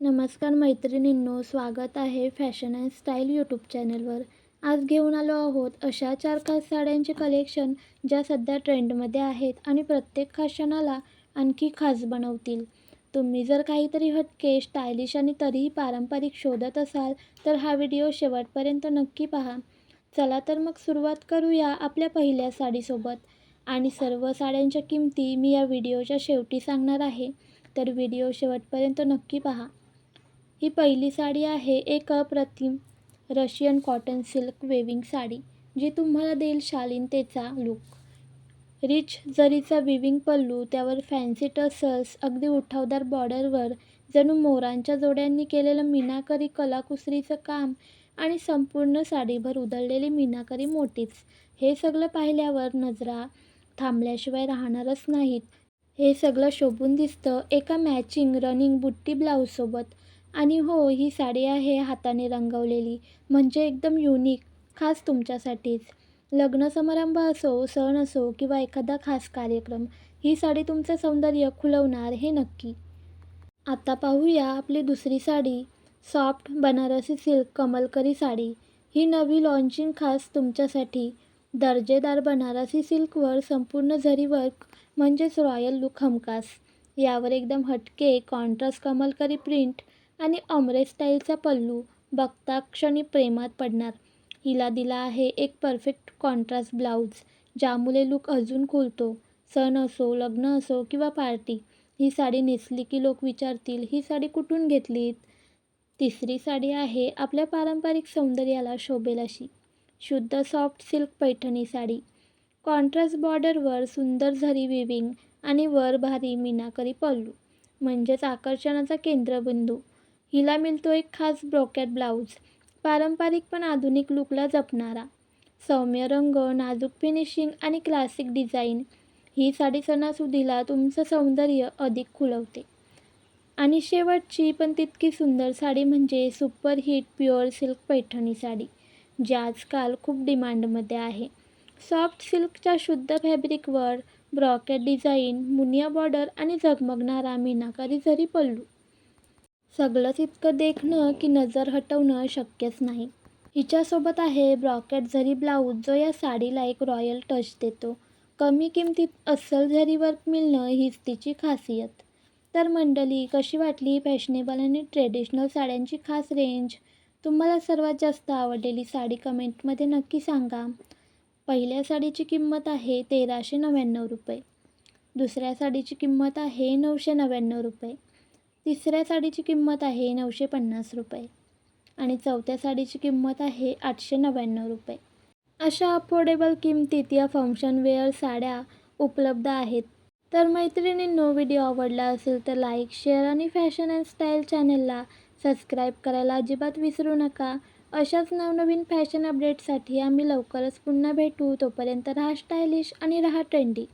नमस्कार मैत्रिणींनो स्वागत आहे फॅशन अँड स्टाईल यूट्यूब चॅनलवर आज घेऊन आलो आहोत अशा चार खास साड्यांचे कलेक्शन ज्या सध्या ट्रेंडमध्ये आहेत आणि प्रत्येक खास क्षणाला आणखी खास बनवतील. तुम्ही जर काहीतरी हटके स्टायलिश आणि तरीही पारंपरिक शोधत असाल तर हा व्हिडिओ शेवटपर्यंत नक्की पहा. चला तर मग सुरुवात करूया आपल्या पहिल्या साडीसोबत. आणि सर्व साड्यांच्या किमती मी या व्हिडिओच्या शेवटी सांगणार आहे. तर व्हिडिओ शेवटपर्यंत नक्की पहा. ही पहिली साडी आहे एक अप्रतिम Russian cotton silk weaving sari जी तुम्हाला देईल शालीनतेचा लुक रिच जरीचा विविंग पल्लू त्यावर फॅन्सी टसल्स अगदी उठावदार बॉर्डरवर जणू मोरांच्या जोड्यांनी केलेलं मीनाकरी कलाकुसरीचं काम आणि संपूर्ण साडीभर उधळलेली मीनाकरी मोटिव्स हे सगळं पाहिल्यावर नजरा थांबल्याशिवाय राहणारच नाहीत. हे सगळं शोभून दिसतं एका मॅचिंग रनिंग बुट्टी ब्लाऊजसोबत आणि हो ही साडी आहे हाताने रंगवलेली. म्हणजे एकदम युनिक खास तुमच्यासाठीच. लग्न समारंभ असो सण असो किंवा एखादा खास कार्यक्रम ही साडी तुमचं सौंदर्य खुलवणार हे नक्की. आता पाहूया आपली दुसरी साडी सॉफ्ट बनारसी सिल्क कमलकरी साडी. ही नवी लॉन्चिंग खास तुमच्यासाठी. दर्जेदार बनारसी सिल्कवर संपूर्ण झरी वर्क म्हणजेच रॉयल लुक हमखास. यावर एकदम हटके कॉन्ट्रास्ट कमलकरी प्रिंट आणि अमरे स्टाईलचा पल्लू बघता क्षणी प्रेमात पडणार. हिला दिला आहे एक परफेक्ट कॉन्ट्रास्ट ब्लाऊज ज्यामुळे लुक अजून खुलतो. सण असो लग्न असो किंवा पार्टी ही साडी नेसली की लोक विचारतील ही साडी कुठून घेतलीत? तिसरी साडी आहे आपल्या पारंपरिक सौंदर्याला शोभेल अशी. शुद्ध soft silk Paithani sari. Contrast बॉर्डरवर सुंदर झरी विविंग आणि वर भारी मीनाकरी पल्लू. म्हणजेच आकर्षणाचा केंद्रबिंदू. हिला मिळतो एक खास ब्रोकेट ब्लाऊज. पारंपरिक पण आधुनिक लुकला जपणारा. सौम्य रंग नाजूक फिनिशिंग आणि क्लासिक डिझाईन ही साडी सणासुदीला तुमचं सौंदर्य अधिक खुलवते. आणि शेवटची पण तितकी सुंदर साडी म्हणजे super hit pure silk Paithani sari जी आजकाल खूप डिमांडमध्ये आहे. सॉफ्ट सिल्कच्या शुद्ध फॅब्रिकवर ब्रॉकेट डिझाईन मुनिया बॉर्डर आणि झगमगणारा मीनाकारी जरी पल्लू. सगळंच इतकं देखणं की नजर हटवणं शक्यच नाही. हिच्यासोबत आहे ब्रॉकेट झरी ब्लाऊज जो या साडीला एक रॉयल टच देतो. कमी किमतीत अस्सल झरी वर्क मिळणं हीच तिची खासियत. तर मंडळी कशी वाटली फॅशनेबल आणि ट्रेडिशनल साड्यांची खास रेंज? तुम्हाला सर्वात जास्त आवडलेली साडी कमेंटमध्ये नक्की सांगा. पहिल्या साडीची किंमत आहे तेराशे नव्याण्णव रुपये. दुसऱ्या साडीची किंमत आहे नऊशे नव्याण्णव रुपये. तिसऱ्या साडीची किंमत आहे नऊशे पन्नास रुपये आणि चौथ्या साडीची किंमत आहे आठशे नव्याण्णव रुपये. अशा अफोर्डेबल किमतीत या फंक्शन वेअर साड्या उपलब्ध आहेत. तर मैत्रिणींनो व्हिडिओ आवडला असेल तर लाईक शेअर आणि फॅशन अँड स्टाईल चॅनलला सबस्क्राईब करायला अजिबात विसरू नका. अशाच नवनवीन फॅशन अपडेटसाठी आम्ही लवकरच पुन्हा भेटू. तोपर्यंत राहा स्टायलिश आणि राहा ट्रेंडी